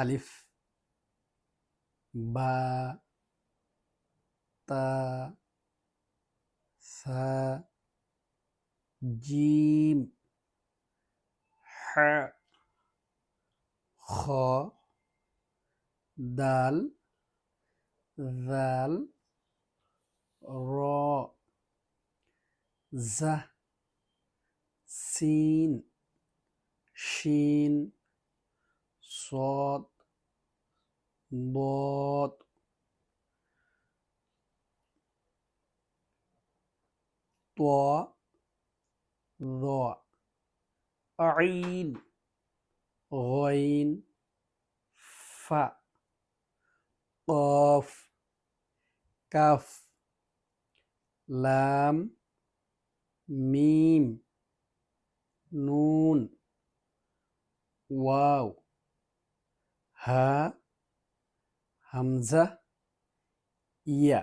ألف با تا سا جيم ح خ دال ذال را ز سين شين صاد ضاد طاء ضاء عين غين فاء قاف كاف لام ميم نون واو হা হামজা ইয়া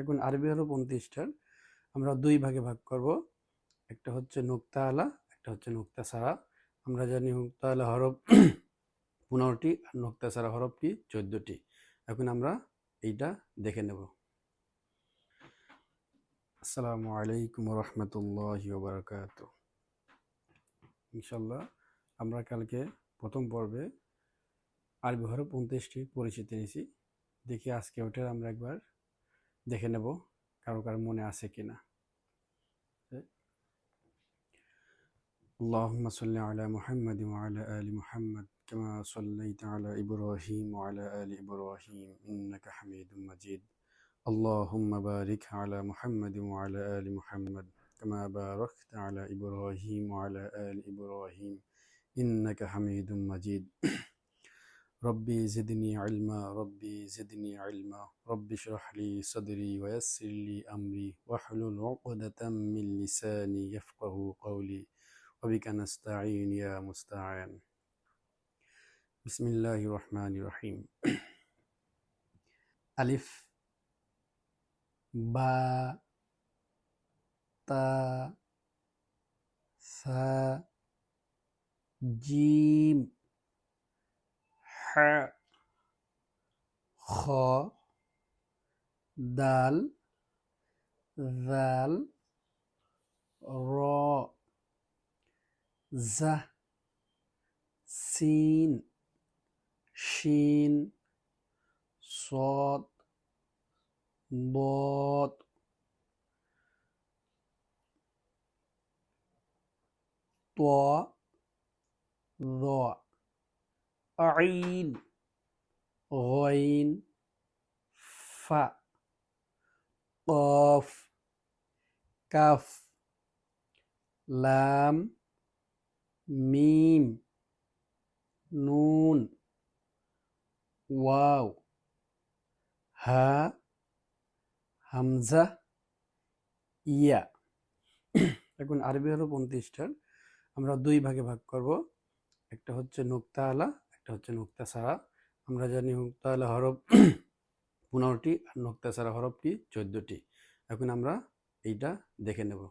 এখন আরবি হরফ পঁয়ত্রিশটার আমরা দুই ভাগে ভাগ করব। একটা হচ্ছে নোক্তা আলা, একটা হচ্ছে নোক্তা সারা। আমরা জানি নুক্তা আলা হরফ পনেরোটি আর নোক্তা সারা হরফ কি চোদ্দটি। এখন আমরা এইটা দেখে নেব। আসসালামু আলাইকুম রহমতুল্লাহ বারকাত ইনশাল্লাহ আমরা কালকে প্রথম পর্বে আরবি হরফ উনত্রিশটি পরিচিতি নিয়েছি দেখি আজকে ওটার আমরা একবার দেখে নেব কারো কারো মনে আছে কিনা اللهم صل على محمد وعلى آل محمد كما صليت على إبراهيم وعلى آل إبراهيم إنك حميد مجيد اللهم بارك على محمد وعلى آل محمد كما باركت على إبراهيم وعلى آل إبراهيم إنك حميد مجيد ربي زدني علما ربي زدني علما ربي اشرح لي صدري ويسر لي أمري واحلل عقدة من لساني يفقه قولي وبك نستعين يا مستعان. بسم الله الرحمن الرحيم. ألف با تا سا جيم خ دال ذال را ز سين شين صاد ضاد طاء ضاء عين غين فاء قاف كاف لام ميم نون واو ها হামজা ইয়া এখন আরবি হরফ উনত্রিশটার আমরা দুই ভাগে ভাগ করব একটা হচ্ছে নুক্তা আলা একটা হচ্ছে নোক্তা সারা আমরা জানি হুক্তা আলা হরফ পনেরোটি আর নোক্তা সারা হরফ কি চোদ্দটি। এখন আমরা এইটা দেখে নেব।